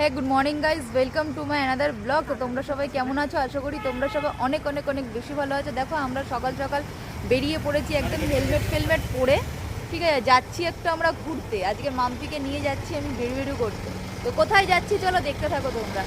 হ্যাঁ good morning guys welcome to my another blog তো তোমরা সবাই কেমন আছো? আশা করি তোমরা সবাই অনেক অনেক অনেক বেশি ভালো আছো। দেখো, আমরা সকাল সকাল বেরিয়ে পড়েছি একদম হেলমেট ফেলমেট পরে। ঠিক আছে, যাচ্ছি একটু আমরা ঘুরতে। আজকে মাম্পিকে নিয়ে যাচ্ছি আমি বেরু বেরু করতে। তো কোথায় যাচ্ছি, চলো দেখতে থাকো তোমরা।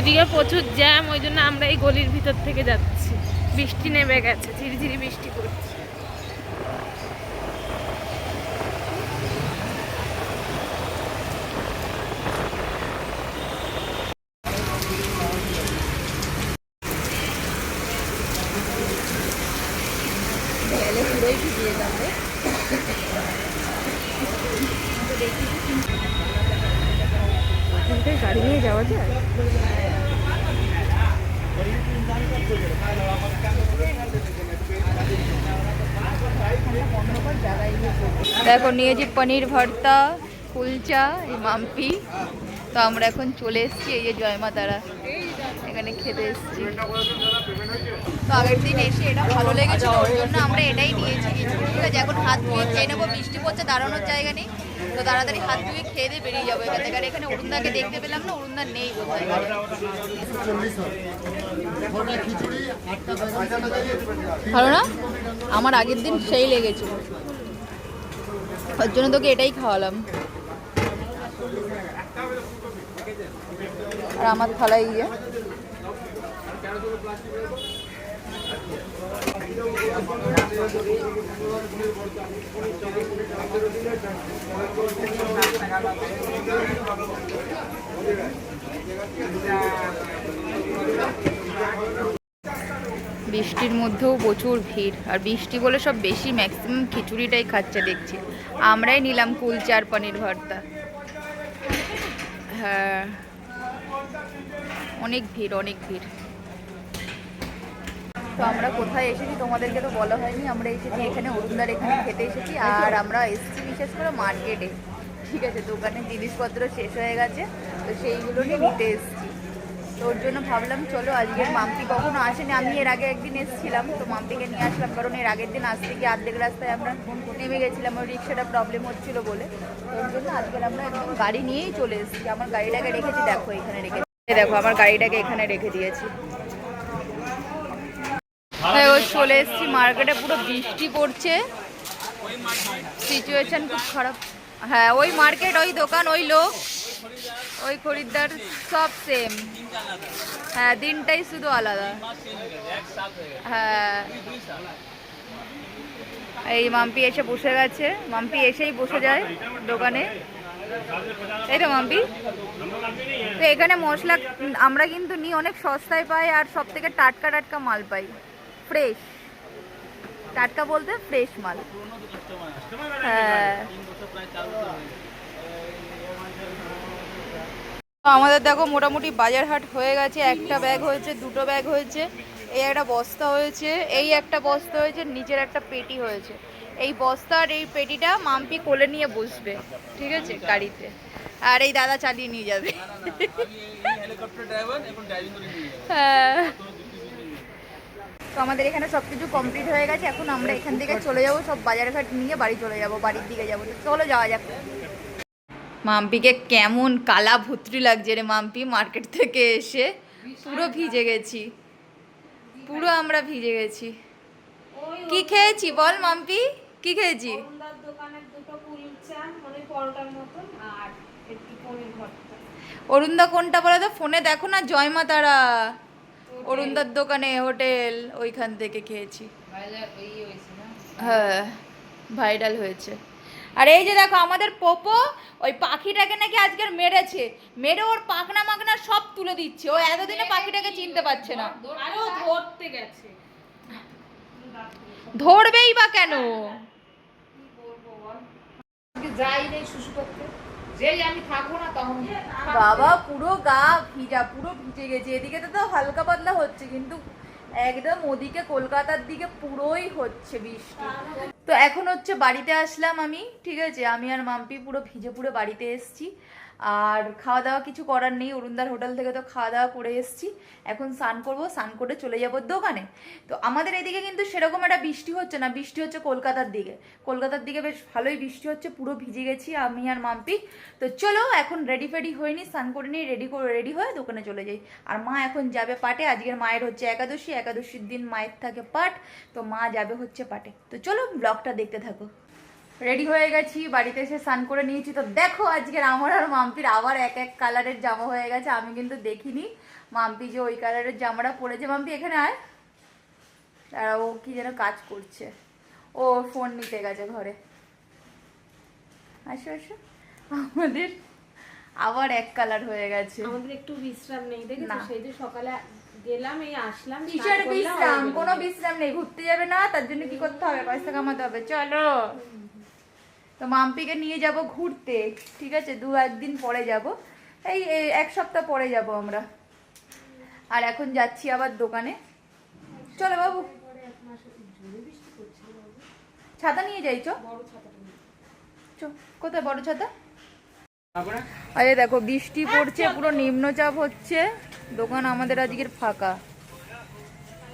ওদিকে প্রচুর জ্যাম, ওই জন্য আমরা এই গলির ভিতর থেকে যাচ্ছি। বৃষ্টি নেমে গেছে, ঝিরিঝিরি বৃষ্টি পড়ছে। গেলে পুরোই ভিজিয়ে এখানটায় গাড়ি নিয়ে যাওয়া যায়। দেখো, নিয়েছি পনির ভর্তা, কুলচা, এই মাম্পি। তো আমরা এখন চলে এসেছি, এই যে জয়মা তারা এখানে খেতে এসেছি। তো আগের দিন এসে এটা ভালো লেগেছিল, ওর জন্য আমরা এটাই নিয়েছি। ঠিক আছে, এখন হাত ধুয়ে খেয়ে নেব, বৃষ্টি পড়ছে, দাঁড়ানোর জায়গা নেই। তো তাড়াতাড়ি হাত ধুয়ে খেয়ে দিয়ে বেরিয়ে যাব এখান থেকে। আর এখানে অরুণদাকে দেখতে পেলাম না অরুণদা নেই বোধহয়। ভালো না? আমার আগের দিন সেই লেগেছিল। ওর জন্য তোকে এটাই খাওয়ালাম। আর আমার থালাই গিয়ে। বৃষ্টির মধ্যেও প্রচুর ভিড়, আর বৃষ্টি বলে সব বেশি ম্যাক্সিমাম খিচুড়িটাই খাচ্ছে দেখছি। আমরাই নিলাম কুলচা আর পনির ভর্তা। হ্যাঁ অনেক ভিড় অনেক ভিড়। তো আমরা কোথায় এসেছি তোমাদেরকে তো বলা হয়নি। আমরা এসেছি এখানে অরুণদার এখানে খেতে এসেছি আর আমরা এসেছি বিশেষ করে মার্কেটে। ঠিক আছে, দোকানে জিনিসপত্র শেষ হয়ে গেছে, তো সেইগুলো নিয়ে নিতে এসেছি। তো ওর জন্য ভাবলাম, চলো আজকে মাম্পি কখনো আসেনি। আমি এর আগে একদিন এসেছিলাম, তো মাম্পিকে নিয়ে আসলাম। কারণ এর আগের দিন আসতে গিয়ে অর্ধেক রাস্তায় আমরা নেমে গেছিলাম, ওই রিক্সাটা প্রবলেম হচ্ছিল বলে। তো ওর জন্য আজকের আমরা একদম গাড়ি নিয়েই চলে এসেছি। আমার গাড়িটাকে রেখেছি, দেখো এখানে রেখে দেখো, আমার গাড়িটাকে এখানে রেখে দিয়েছি। হ্যাঁ ওই চলে এসেছি মার্কেটে, পুরো বৃষ্টি পড়ছে। সিচুয়েশন খুব খারাপ। হ্যাঁ ওই মার্কেট, ওই দোকান, ওই লোক, ওই খরিদ্দার, সব সেম হ্যাঁ দিনটাই শুধু আলাদা। হ্যাঁ। এই মাম্পি এসে বসে গেছে। মাম্পি এসেই বসে যায় দোকানে। এই তো মাম্পি। তো এখানে মশলা, আমরা কিন্তু নিই অনেক সস্তায় পাই আর সব থেকে টাটকা টাটকা মাল পাই। ফ্রেশ। টাটকা বলতে ফ্রেশ মাল। হ্যাঁ। আমাদের দেখো মোটামুটি বাজার হাট হয়ে গেছে। একটা ব্যাগ হয়েছে দুটো ব্যাগ হয়েছে। এই একটা বস্তা হয়েছে এই একটা বস্তা হয়েছে নিচের একটা পেটি হয়েছে। এই বস্তা আর এই পেটিটা মাম্পি কোলে নিয়ে বসবে ঠিক আছে গাড়িতে। আর এই দাদা চালিয়ে নিয়ে যাবে। হেলিকপ্টার ড্রাইভার এখন ড্রাইভিং করে নিয়ে যাবে। হ্যাঁ। তো আমাদের এখানে সব কিছু কমপ্লিট হয়ে গেছে। এখন আমরা এখান থেকে চলে যাব, সব বাজার ঘাট নিয়ে বাড়ি চলে যাব, বাড়ির দিকে যাব। চলো যাওয়া যাক। মাম্পিকে কেমন কালা ভুতরি লাগছে রে মাম্পি মার্কেট থেকে এসে পুরো ভিজে গেছি। পুরো আমরা ভিজে গেছি। কি খেয়েছি বল মাম্পি? কি খেয়েছি? অরুণদা কোনটা বলো তো? ফোনে দেখো না জয় মা তারা। অরুণদার দোকানে হোটেল ওইখান থেকে খেয়েছি। হ্যাঁ ভাইরাল হয়েছে। আর এই যে দেখো আমাদের পোপো ওই পাখিটাকে নাকি আজকের মেরেছে। মেরে ওর পাখনা মাখনা সব তুলে দিচ্ছে। ও এতদিনে পাখিটাকে চিনতে পারছে না। ধরতে গেছে। ধরবেই বা কেন? যাই নেই শুশু করতে বাবা, পুরো গা ভিজা, পুরো ভিজে গেছে। এদিকে তো তো হালকা পাতলা হচ্ছে, কিন্তু একদম ওদিকে কলকাতার দিকে পুরোই হচ্ছে বৃষ্টি। তো এখন হচ্ছে বাড়িতে আসলাম আমি, ঠিক আছে? আমি আর মাম্পি পুরো ভিজে পুরো বাড়িতে এসেছি। আর খাওয়া দাওয়া কিছু করার নেই। অরুণদার হোটেল থেকে তো খাওয়া দাওয়া করে এসেছি। এখন স্নান করব, স্নান করে চলে যাব দোকানে। তো আমাদের এদিকে কিন্তু সেরকম একটা বৃষ্টি হচ্ছে না। বৃষ্টি হচ্ছে কলকাতার দিকে। কলকাতার দিকে বেশ ভালোই বৃষ্টি হচ্ছে, পুরো ভিজে গেছি আমি আর মাম্পি। তো চলো এখন রেডি ফেডি হয়নি স্নান করে নিই রেডি করে রেডি হয়ে দোকানে চলে যাই। আর মা এখন যাবে পাটে। আজকের মায়ের হচ্ছে একাদশী। একাদশীর দিন মায়ের থাকে পাট। তো মা যাবে হচ্ছে পাটে। তো চলো ব্লগটা দেখতে থাকো। রেডি হয়ে গেছি বাড়িতে এসে স্নান করে নিয়েছি। তো দেখো আজকের আমার আর মাম্পির আবার এক এক কালারের জামা হয়ে গেছে আমি কিন্তু দেখিনি। মাম্পি যে ওই কালারের জামাটা পরেছে মাম্পি এখানে আয়। তারা ও কি যেন কাজ করছে। ও ফোন নিতে গেছে ঘরে। আসো আসো। আমাদের আবার এক কালার হয়ে গেছে। আমাদের একটু বিশ্রাম নেই দেখেছ? না। সেই যে সকালে গেলাম এই আসলাম কিসের বিশ্রাম। কোনো বিশ্রাম নেই ঘুরতে যাবে না তার জন্য কি করতে হবে? পয়সা কামাতে হবে। চলো। তো মাম্পিকে নিয়ে যাব ঘুরতে, ঠিক আছে? দু একদিন পরে যাব। এই এক সপ্তাহ পরে যাব আমরা। আর এখন যাচ্ছি আবার দোকানে। চলো বাবু। ছাতা নিয়ে যাই, চো। কোথায় বড় ছাতা? আরে দেখো, বৃষ্টি পড়ছে, পুরো নিম্নচাপ হচ্ছে। দোকান আমাদের আজকের ফাঁকা।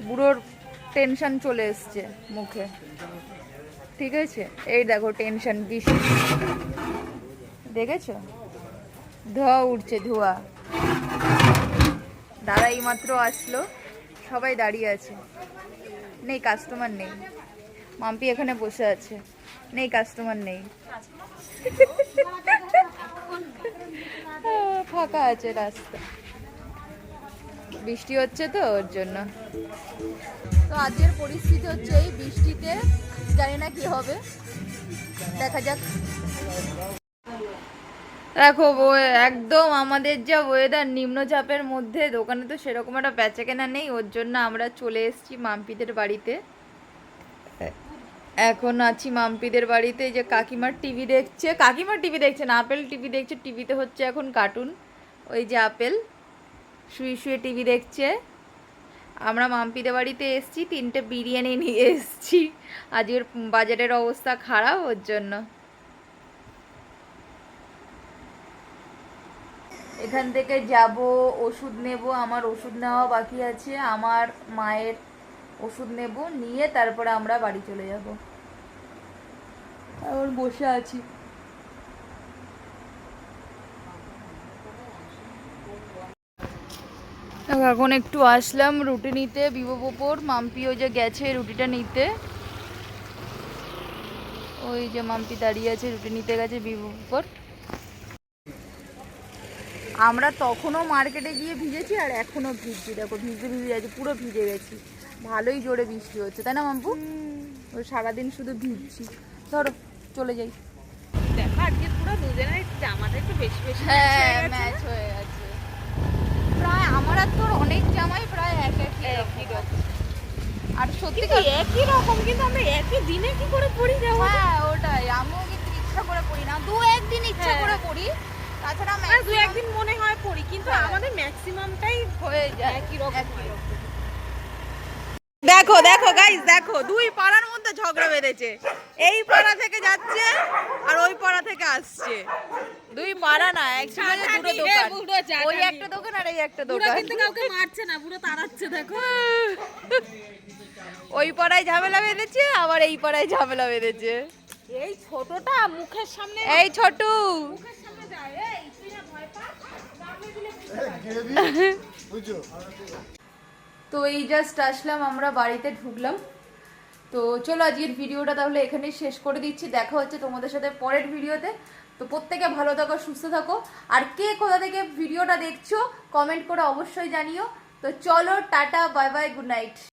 বুড়োর টেনশন চলে এসছে মুখে। ঠিক আছে? এই দেখো টেনশন বৃষ্টি দেখেছ? ধোয়া উঠছে ধোয়া। দাদা এইমাত্র আসলো, সবাই দাঁড়িয়ে আছে। নেই কাস্টমার নেই। মাম্পি এখানে বসে আছে। নেই কাস্টমার নেই। ফাঁকা আছে রাস্তা। বৃষ্টি হচ্ছে তো, ওর জন্য। তো আজকের পরিস্থিতি হচ্ছে এই বৃষ্টিতে জানি না কি হবে। দেখা যাক। দেখো একদম আমাদের যা ওয়েদার নিম্নচাপের মধ্যে, দোকানে তো সেরকম একটা বেচা কেনা নেই, ওর জন্য আমরা চলে এসেছি মাম্পিদের বাড়িতে। এখন আছি মাম্পিদের বাড়িতে যে কাকিমার টিভি দেখছে, কাকিমার টিভি দেখছে না, আপেল টিভি দেখছে, টিভিতে হচ্ছে এখন কার্টুন ওই যে আপেল, শুয়ে শুয়ে টিভি দেখছে। আমরা মাম্পিদের বাড়িতে এসছি, তিনটে বিরিয়ানি নিয়ে এসছি। আজকের বাজারের অবস্থা খারাপ ওর জন্য। এখান থেকে যাব, ওষুধ নেব, আমার ওষুধ নেওয়া বাকি আছে, আমার মায়ের ওষুধ নেব, নিয়ে তারপরে আমরা বাড়ি চলে যাব। এখন বসে আছি। এখন একটু আসলাম রুটি নিতে বিভো পোপোর মাম্পি ওই যে গেছে রুটিটা নিতে। ওই যে মাম্পি দাঁড়িয়ে আছে রুটি নিতে গেছে পোপোর আমরা তখনও মার্কেটে গিয়ে ভিজেছি আর এখনও ভিজছি। দেখো ভিজে ভিজে যাচ্ছে পুরো ভিজে গেছি। ভালোই জোরে বৃষ্টি হচ্ছে তাই না মাম্পু? ওই সারাদিন শুধু ভিজছি। ধরো চলে যাই। দেখো আজকে পুরো দুজনের জামাটা একটু বেশি বেশি হ্যাঁ ম্যাচ হয়ে গেছে। প্রায় আমার আর তোর অনেক জামাই প্রায় এক একই রকম। আর সত্যি একই রকম কিন্তু আমরা একই দিনে কি করে পড়ি যাব হ্যাঁ ওটাই। আমিও কিন্তু ইচ্ছা করে পড়ি না। দু একদিন ইচ্ছা হ্যাঁ। করে পড়ি। তাছাড়া আর দু একদিন মনে হয় পড়ি কিন্তু আমাদের ম্যাক্সিমামটাই হয়ে যায়। একই একই রকম। দেখো দেখো গাইস দেখো দুই পাড়ার মধ্যে ঝগড়া বেঁধেছে। এই পাড়া থেকে যাচ্ছে আর ওই পাড়া থেকে আসছে। দুই পাড়া না দুটো দোকান। ওই একটা দোকান আর এই একটা দোকান। কিন্তু কাউকে মারছে না পুরো তাড়াচ্ছে দেখো। ওই পাড়ায় ঝামেলা বেঁধেছে আবার এই পাড়ায় ঝামেলা বেঁধেছে। এই ছোটটা মুখের সামনে এই ছোটু। মুখের সামনে যায় এই তুই না ভয় পাস? তো এই জাস্ট আসলাম আমরা বাড়িতে ঢুকলাম। তো চলো আজকের ভিডিওটা তাহলে এখানেই শেষ করে দিচ্ছি। দেখা হচ্ছে তোমাদের সাথে পরের ভিডিওতে। তো প্রত্যেকে ভালো থাকো, সুস্থ থাকো। আর কে কোথা থেকে ভিডিওটা দেখছ কমেন্ট করে অবশ্যই জানিও। তো চলো, tata bye bye good night